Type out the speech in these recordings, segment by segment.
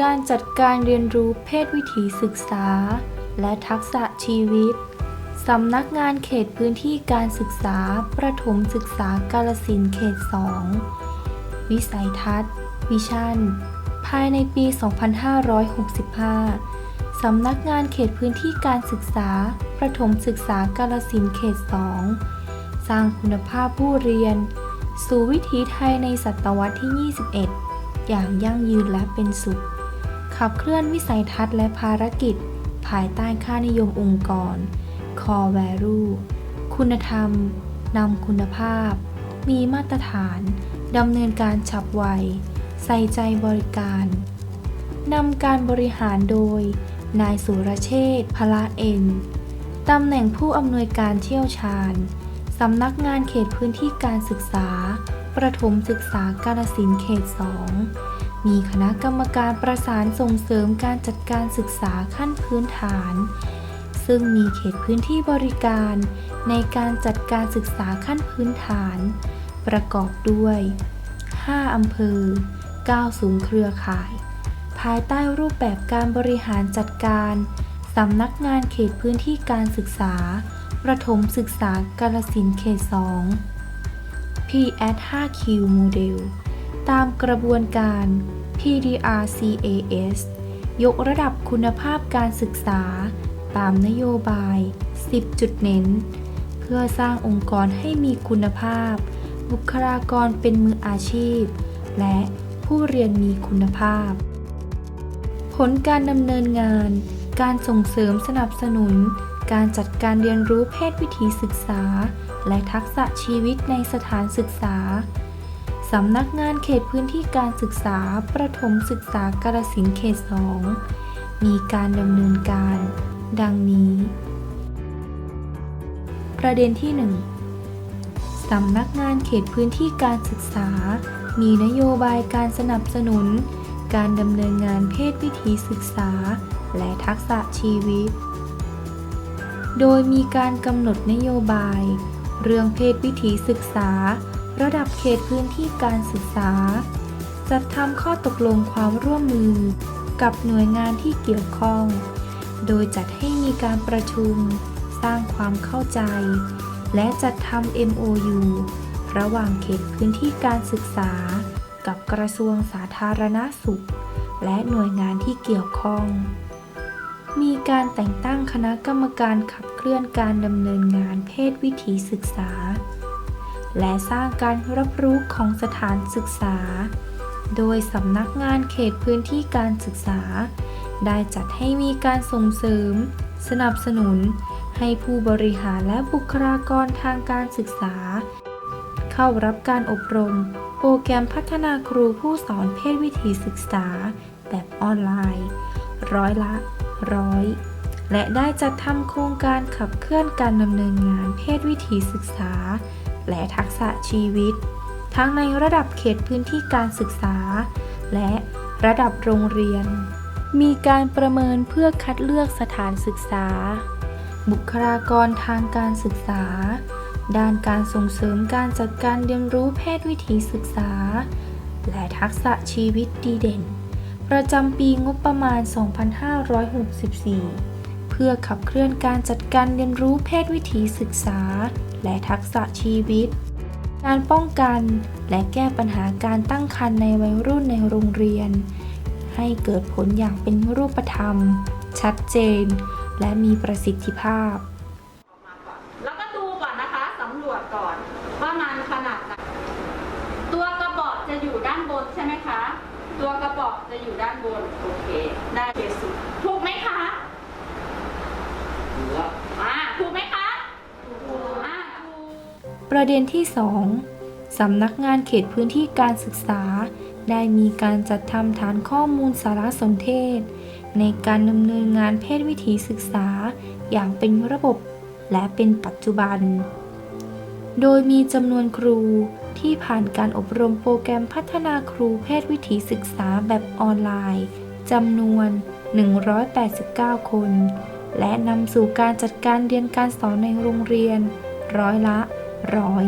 การจัดการเรียนรู้เพศวิถีศึกษา และทักษะชีวิต สำนักงานเขตพื้นที่การศึกษา ประถมศึกษากาลสินเขต 2 วิสัยทัศน์ วิชั่น ภายในปี 2565 สำนักงานเขตพื้นที่การศึกษา ประถมศึกษากาลสินเขต 2 สร้างคุณภาพผู้เรียน สู่วิถีไทยในศตวรรษที่ 21อย่างยั่งยืนและเป็นสุข ขับเคลื่อนวิสัยทัศน์และภารกิจ ภายใต้ค่านิยมองค์กร Core Value คุณธรรม นำคุณภาพ มีมาตรฐาน ดำเนินการฉับไว ใส่ใจบริการ นำการบริหารโดย นายสุรเชษฐ์พละเอ็นตำแหน่งผู้อำนวยการเชี่ยวชาญ สำนักงานเขตพื้นที่การศึกษา ประถมศึกษากาลสินเขต 2 มีคณะกรรมการประสานส่งเสริมการจัดการศึกษาขั้นพื้นฐาน ซึ่งมีเขตพื้นที่บริการ ในการจัดการศึกษาขั้นพื้นฐาน ประกอบด้วย 5 อำเภอ 9 ศูนย์เครือข่าย ภายใต้รูปแบบการบริหารจัดการสำนักงานเขตพื้นที่การศึกษา ประถมศึกษากาลสินเขต 2 p a 5Q Model ตามกระบวนการ PDRCAS ยกระดับคุณภาพการศึกษา ตามนโยบาย 10 จุดเน้น เพื่อสร้างองค์กรให้มีคุณภาพ บุคลากรเป็นมืออาชีพ และผู้เรียนมีคุณภาพ ผลการดำเนินงาน การส่งเสริมสนับสนุน การจัดการเรียนรู้เพศวิถีศึกษา และทักษะชีวิตในสถานศึกษา สำนักงานเขตพื้นที่การศึกษา ประถมศึกษากาลสินเขต 2 มีการดำเนินการ ดังนี้ ประเด็นที่ 1สำนักงานเขตพื้นที่การศึกษา มีนโยบายการสนับสนุน การดำเนินงานเพศวิถีศึกษา และทักษะชีวิต โดยมีการกำหนดนโยบาย เรื่องเพศวิถีศึกษา ระดับเขตพื้นที่การศึกษา จัดทำข้อตกลงความร่วมมือ กับหน่วยงานที่เกี่ยวข้อง โดยจัดให้มีการประชุม สร้างความเข้าใจ และจัดทำ MOU ระหว่างเขตพื้นที่การศึกษา กับกระทรวงสาธารณาสุข และหน่วยงานที่เกี่ยวข้อง มีการแต่งตั้งคณะกรรมการขับเคลื่อนการดำเนินงานเพศวิถีศึกษา และสร้างการรับรู้ของสถานศึกษา โดยสำนักงานเขตพื้นที่การศึกษา ได้จัดให้มีการส่งเสริม สนับสนุน ให้ผู้บริหารและบุคลากรทางการศึกษา เข้ารับการอบรม โปรแกรมพัฒนาครูผู้สอนเพศวิถีศึกษา แบบออนไลน์ ร้อยละร้อยและได้จัดทำโครงการขับเคลื่อนการดำเนินงานเพศวิถีศึกษา และทักษะชีวิต ทั้งในระดับเขตพื้นที่การศึกษา และระดับโรงเรียน มีการประเมินเพื่อคัดเลือกสถานศึกษา บุคลากรทางการศึกษา ด้านการส่งเสริมการจัดการเรียนรู้เพศวิถีศึกษา และทักษะชีวิตดีเด่น ประจำปีงบประมาณ 2564 เพื่อขับเคลื่อนการจัดการเรียนรู้เพศวิถีศึกษา และทักษะชีวิต การป้องกันและแก้ปัญหาการตั้งครรภ์ในวัยรุ่นในโรงเรียน ให้เกิดผลอย่างเป็นรูปธรรม ชัดเจน และมีประสิทธิภาพ แล้วก็ดูก่อนนะคะสำรวจก่อนว่ามันขนาดไหนตัวกระบอกจะอยู่ด้านบนใช่ไหมคะ ตัวกระบอกจะอยู่ด้านบนโอเค ได้เบสุดถูกไหมคะอ่าถูกไหมคะถูกอ่าถูก ประเด็นที่ 2 สำนักงานเขตพื้นที่การศึกษา ได้มีการจัดทำฐานข้อมูลสารสนเทศ ในการดำเนินงานเพศวิถีศึกษา อย่างเป็นระบบและเป็นปัจจุบัน โดยมีจำนวนครูที่ผ่านการอบรมโปรแกรมพัฒนาครูเพศวิถีศึกษาแบบออนไลน์จำนวน 189 คน และนำสู่การจัดการเรียนการสอนในโรงเรียน ร้อยละ ร้อย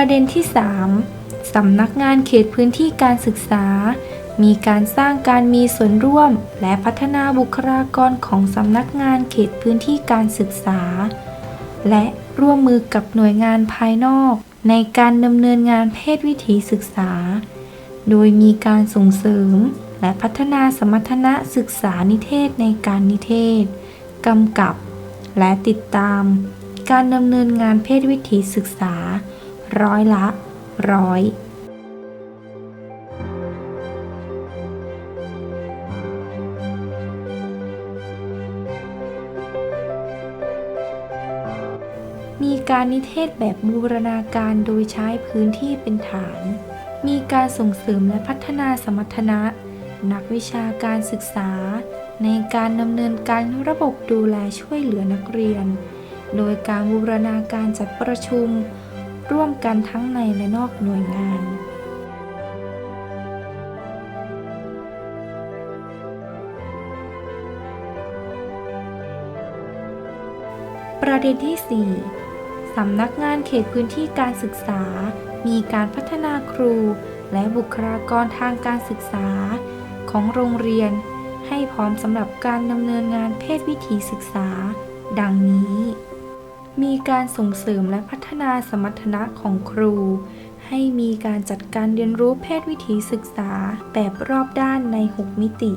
ประเด็นที่ 3 สำนักงานเขตพื้นที่การศึกษา มีการสร้างการมีส่วนร่วม และพัฒนาบุคลากรของสำนักงานเขตพื้นที่การศึกษา และร่วมมือกับหน่วยงานภายนอก ในการดำเนินงานเพศวิถีศึกษา โดยมีการส่งเสริม และพัฒนาสมรรถนะศึกษานิเทศในการนิเทศกำกับ และติดตาม การดำเนินงานเพศวิถีศึกษา ร้อยละร้อยมีการนิเทศแบบบูรณาการโดยใช้พื้นที่เป็นฐาน มีการส่งเสริมและพัฒนาสมรรถนะ นักวิชาการศึกษา ในการดำเนินการระบบดูแลช่วยเหลือนักเรียน โดยการบูรณาการจัดประชุม ร่วมกันทั้งในและนอกหน่วยงานประเด็นที่ 4 สำนักงานเขตพื้นที่การศึกษา มีการพัฒนาครูและบุคลากรทางการศึกษา ของโรงเรียน ให้พร้อมสำหรับการดำเนินงานเพศวิถีศึกษา ดังนี้ มีการส่งเสริมและพัฒนาสมรรถนะของครู ให้มีการจัดการเรียนรู้เพศวิถีศึกษาแบบรอบด้านใน 6 มิติ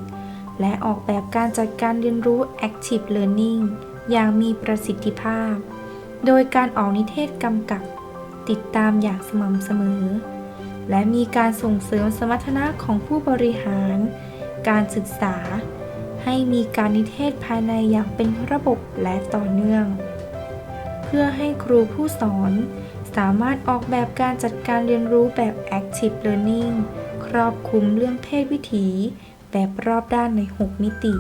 และออกแบบการจัดการเรียนรู้ Active Learning อย่างมีประสิทธิภาพ โดยการออกนิเทศกำกับ ติดตามอย่างสม่ำเสมอ และมีการส่งเสริมสมรรถนะของผู้บริหาร การศึกษา ให้มีการนิเทศภายในอย่างเป็นระบบและต่อเนื่อง พื่อให้ครูผู้สอน สามารถออกแบบการจัดการเรียนรู้แบบ Active Learning ครอบคลุมเรื่องเพศวิถี แบบรอบด้านใน 6 มิติ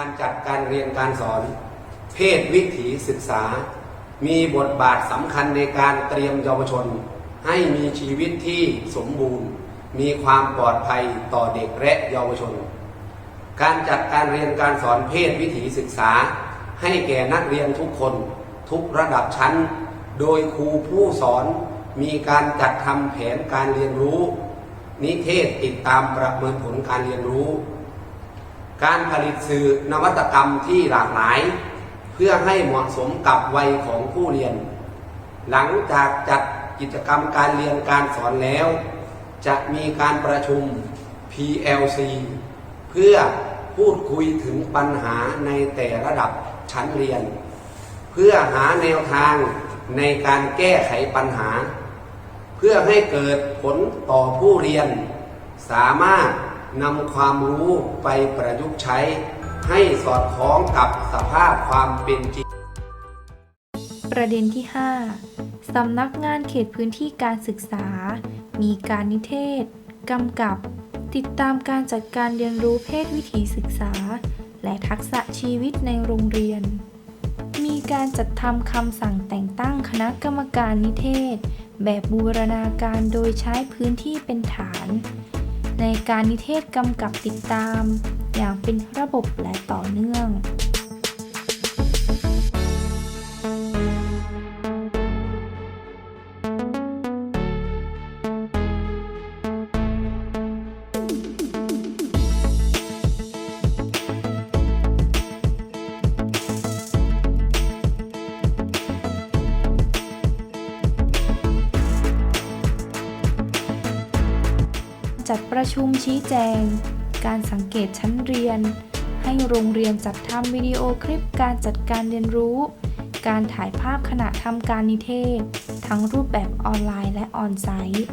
การจัดการเรียนการสอน เพศวิถีศึกษา มีบทบาทสำคัญในการเตรียมเยาวชน ให้มีชีวิตที่สมบูรณ์ มีความปลอดภัยต่อเด็กและเยาวชน การจัดการเรียนการสอนเพศวิถีศึกษา ให้แก่นักเรียนทุกคน ทุกระดับชั้น โดยครูผู้สอนมีการจัดทำแผนการเรียนรู้ นิเทศติดตามประเมินผลการเรียนรู้ การผลิตสื่อนวัตกรรมที่หลากหลาย เพื่อให้เหมาะสมกับวัยของผู้เรียน หลังจากจัดกิจกรรมการเรียนการสอนแล้ว จะมีการประชุม PLC เพื่อพูดคุยถึงปัญหาในแต่ระดับชั้นเรียน เพื่อหาแนวทางในการแก้ไขปัญหา เพื่อให้เกิดผลต่อผู้เรียน สามารถ นำความรู้ไปประยุกต์ใช้ ให้สอดคล้องกับสภาพความเป็นจริง ประเด็นที่ 5 สำนักงานเขตพื้นที่การศึกษา มีการนิเทศ กำกับ ติดตามการจัดการเรียนรู้เพศวิถีศึกษา และทักษะชีวิตในโรงเรียน มีการจัดทำคำสั่งแต่งตั้งคณะกรรมการนิเทศ แบบบูรณาการโดยใช้พื้นที่เป็นฐาน ในการนิเทศกำกับติดตาม อย่างเป็นระบบและต่อเนื่อง ประชุมชี้แจง การสังเกตชั้นเรียน ให้โรงเรียนจัดทำวิดีโอคลิปการจัดการเรียนรู้ การถ่ายภาพขณะทำการนิเทศ ทั้งรูปแบบออนไลน์และออนไซต์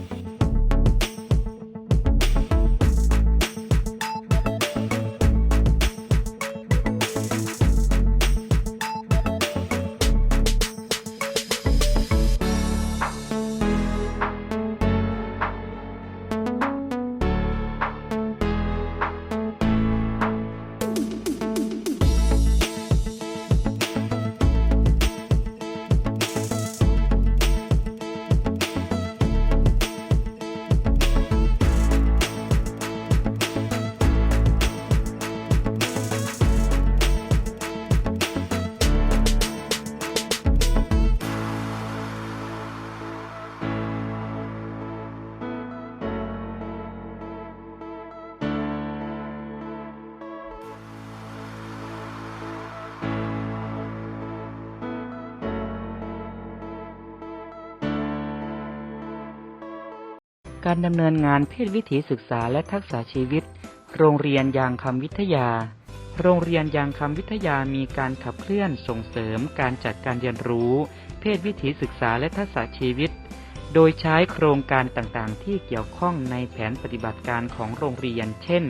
การดำเนินงานเพศวิถีศึกษาและทักษะชีวิต โรงเรียนยางคำวิทยา โรงเรียนยางคำวิทยามีการขับเคลื่อนส่งเสริมการจัดการเรียนรู้ เพศวิถีศึกษาและทักษะชีวิต โดยใช้โครงการต่างๆ ที่เกี่ยวข้องในแผนปฏิบัติการของโรงเรียน เช่น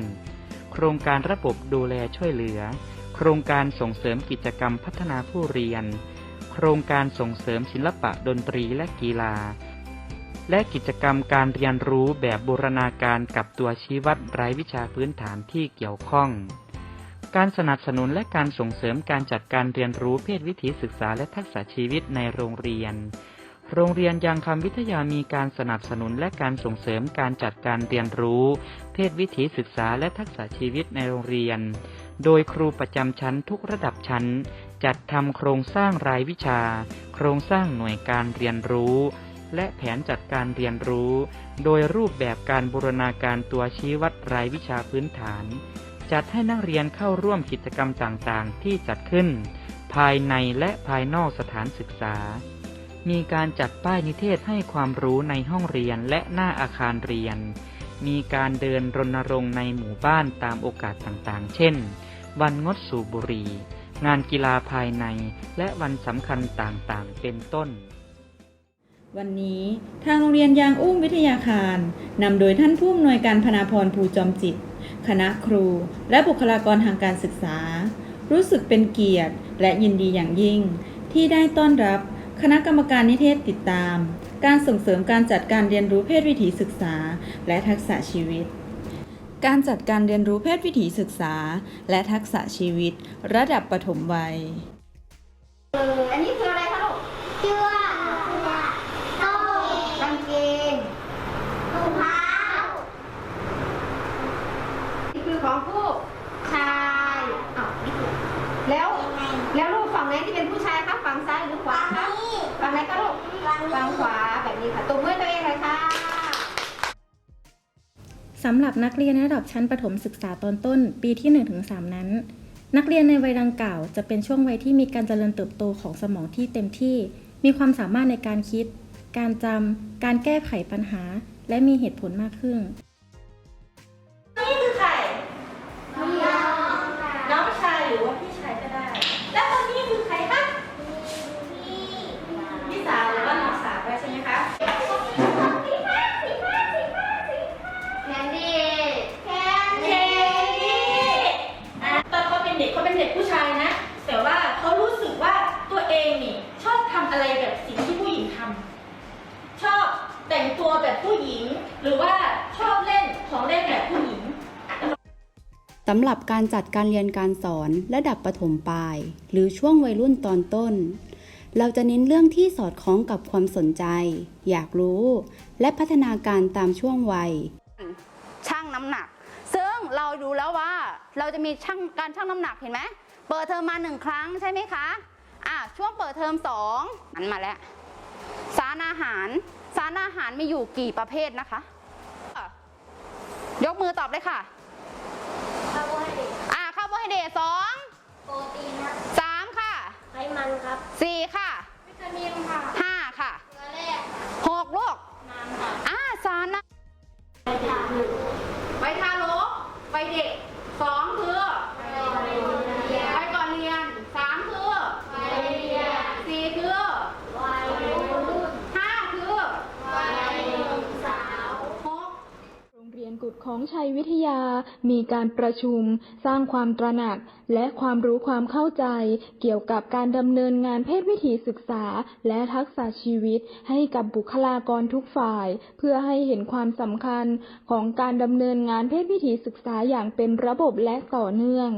โครงการระบบดูแลช่วยเหลือ โครงการส่งเสริมกิจกรรมพัฒนาผู้เรียน โครงการส่งเสริมศิลปะดนตรีและกีฬา และกิจกรรมการเรียนรู้แบบบูรณาการกับตัวชี้วัดไร้วิชาพื้นฐานที่เกี่ยวข้อง การสนับสนุนและการส่งเสริมการจัดการเรียนรู้เพศวิถีศึกษาและทักษะชีวิตในโรงเรียน โรงเรียนยางคำวิทยามีการสนับสนุนและการส่งเสริมการจัดการเรียนรู้ เพศวิถีศึกษาและทักษะชีวิตในโรงเรียน โดยครูประจำชั้นทุกระดับชั้น จัดทำโครงสร้างรายวิชา โครงสร้างหน่วยการเรียนรู้ และแผนจัดการเรียนรู้ โดยรูปแบบการบูรณาการตัวชี้วัดรายวิชาพื้นฐาน จัดให้นักเรียนเข้าร่วมกิจกรรมต่างๆ ที่จัดขึ้น ภายในและภายนอกสถานศึกษา มีการจัดป้ายนิเทศให้ความรู้ในห้องเรียนและหน้าอาคารเรียน มีการเดินรณรงค์ในหมู่บ้านตามโอกาสต่างๆ เช่น วันงดสูบบุหรี่งานกีฬาภายในและวันสำคัญต่างๆ เป็นต้น วันนี้ทางโรงเรียนยางอุ้มวิทยาคารนำโดยท่านผู้อำนวยการพนาพรภูจอมจิต คณะครู และบุคลากรทางการศึกษา รู้สึกเป็นเกียรติ และยินดีอย่างยิ่ง ที่ได้ต้อนรับคณะกรรมการนิเทศติดตาม การส่งเสริมการจัดการเรียนรู้เพศวิถีศึกษา และทักษะชีวิต การจัดการเรียนรู้เพศวิถีศึกษา และทักษะชีวิต ระดับปฐมวัย อันนี้คืออะไรคะลูกเชือกโซ่ กางเกง ถุงเท้า นี่คือ ของผู้ชายอ้าวแล้วแล้วลูกฝั่งไหนที่เป็นผู้ชายคะฝั่งซ้ายหรือขวาคะนี่ฝั่งไหนคะลูกวางฝั่งขวาแบบนี้ค่ะตบมือตัวเองเลยค่ะสำหรับนักเรียนระดับชั้นประถมศึกษาตอนต้น ปีที่ 1-3 นั้น นักเรียนในวัยดังกล่าว จะเป็นช่วงวัยที่มีการเจริญเติบโตของสมองที่เต็มที่ มีความสามารถในการคิด การจำการแก้ไขปัญหา และมีเหตุผลมากขึ้นนี่คือใคร น้องชายหรือว่าพี่ชายก็ได้ แล้วคนนี้คือใครคะพี่สาวหรือว่าน้องสาวก็ใช่ไหมคะ แคนดี้ เคนี่อะตอนเขาเป็นเด็กเขาเป็นเด็กผู้ชายนะ แต่ว่าเขารู้สึกว่าตัวเองนี่ชอบทำอะไรแบบสิ่งที่ผู้หญิงทำชอบแต่งตัวแบบผู้หญิง หรือว่าชอบเล่นของเล่นแบบผู้หญิง สำหรับการจัดการเรียนการสอนระดับประถมปลาย หรือช่วงวัยรุ่นตอนต้น เราจะเน้นเรื่องที่สอดคล้องกับความสนใจ อยากรู้ และพัฒนาการตามช่วงวัยชั่งน้ำหนัก ซึ่งเราดูแล้วว่า เราจะมีช่างการชั่งน้ำหนักเห็นไหมเปิดเทอมมาหนึ่งครั้งใช่ไหมคะอะช่วงเปิดเทอมสองหันมาแล้วสารอาหารสารอาหารมีอยู่กี่ประเภทนะคะ ยกมือตอบเลยค่ะ เดรตสองโปรตีนครับสามค่ะไขมันครับสี่ค่ะวิตามินค่ะห้าค่ะเกลือแร่หกลูกน้ำค่ะอะสารนะไขมันวัยทารกวัยเด็กสองคือวัยก่อนเรียนสามคือสี่คือห้าคือหก โรงเรียนกุด ของชัยวิทยามีการประชุม สร้างความตระหนัก และความรู้ความเข้าใจ เกี่ยวกับการดำเนินงานเพศวิถีศึกษา และทักษะชีวิตให้กับบุคลากรทุกฝ่าย เพื่อให้เห็นความสำคัญของการดำเนินงานเพศวิถีศึกษาอย่างเป็นระบบและต่อเนื่อง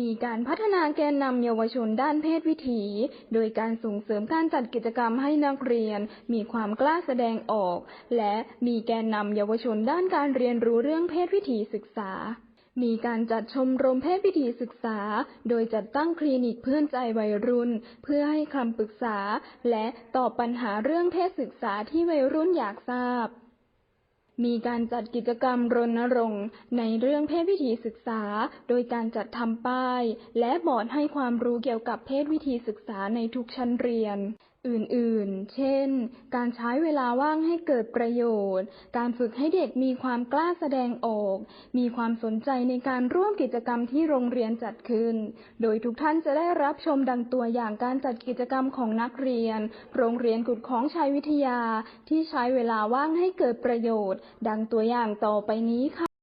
มีการพัฒนาแกนนำเยาวชนด้านเพศวิถี โดยการส่งเสริมการจัดกิจกรรมให้นักเรียน มีความกล้าแสดงออก และมีแกนนำเยาวชนด้านการเรียนรู้เรื่องเพศวิถีศึกษา มีการจัดชมรมเพศวิถีศึกษา โดยจัดตั้งคลินิกเพื่อนใจวัยรุ่น เพื่อให้คำปรึกษา และตอบปัญหาเรื่องเพศศึกษาที่วัยรุ่นอยากทราบ มีการจัดกิจกรรมรณรงค์ในเรื่องเพศวิถีศึกษา โดยการจัดทำป้าย และบอร์ดให้ความรู้เกี่ยวกับเพศวิถีศึกษาในทุกชั้นเรียน อื่น ๆ เช่น การใช้เวลาว่างให้เกิดประโยชน์ การฝึกให้เด็กมีความกล้าแสดงออก มีความสนใจในการร่วมกิจกรรมที่โรงเรียนจัดขึ้น โดยทุกท่านจะได้รับชมดังตัวอย่างการจัดกิจกรรมของนักเรียน โรงเรียนกุดของชัยวิทยาที่ใช้เวลาว่างให้เกิดประโยชน์ ดังตัวอย่างต่อไปนี้ค่ะ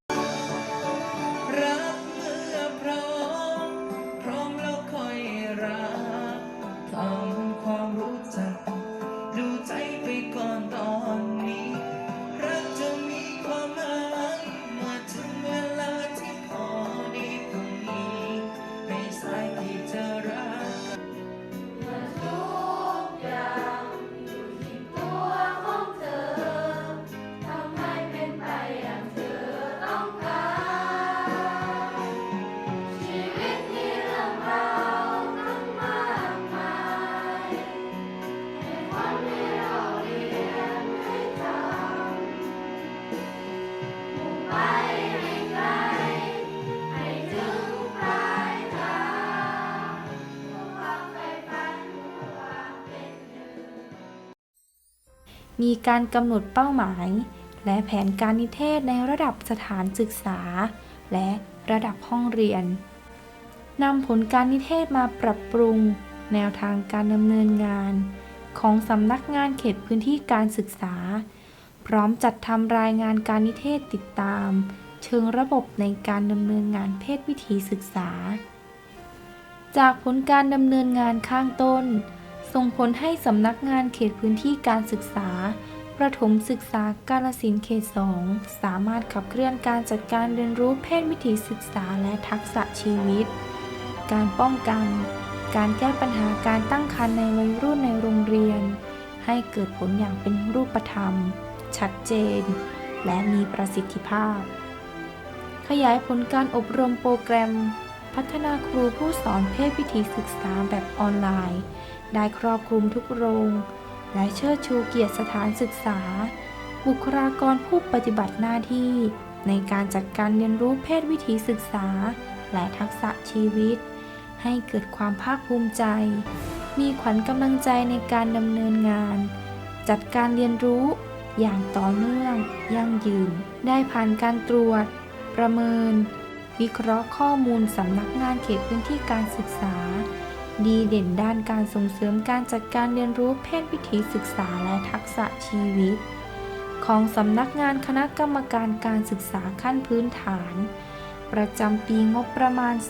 มีการกำหนดเป้าหมาย และแผนการนิเทศในระดับสถานศึกษา และระดับห้องเรียนนำผลการนิเทศมาปรับปรุง แนวทางการดำเนินงาน ของสำนักงานเขตพื้นที่การศึกษา พร้อมจัดทำรายงานการนิเทศติดตาม เชิงระบบในการดำเนินงานเพศวิถีศึกษา จากผลการดำเนินงานข้างต้น ส่งผลให้สำนักงานเขตพื้นที่การศึกษา ประถมศึกษากาลสินเขต 2 สามารถขับเคลื่อนการจัดการเรียนรู้เพศวิถีศึกษาและทักษะชีวิต การป้องกัน การแก้ปัญหาการตั้งครรภ์ในวัยรุ่นในโรงเรียน ให้เกิดผลอย่างเป็นรูปธรรม ชัดเจน และมีประสิทธิภาพ ขยายผลการอบรมโปรแกรม พัฒนาครูผู้สอนเพศวิถีศึกษาแบบออนไลน์ ได้ครอบคลุมทุกโรง และเชิดชูเกียรติสถานศึกษา บุคลากรผู้ปฏิบัติหน้าที่ ในการจัดการเรียนรู้เพศวิถีศึกษา และทักษะชีวิต ให้เกิดความภาคภูมิใจ มีขวัญกำลังใจในการดำเนินงาน จัดการเรียนรู้อย่างต่อเนื่อง ยั่งยืน ได้ผ่านการตรวจ ประเมิน วิเคราะห์ข้อมูลสำนักงานเขตพื้นที่การศึกษา ดีเด่นด้านการส่งเสริมการจัดการเรียนรู้เพศวิถีศึกษาและทักษะชีวิต ของสำนักงานคณะกรรมการการศึกษาขั้นพื้นฐาน ประจำปีงบประมาณ 2564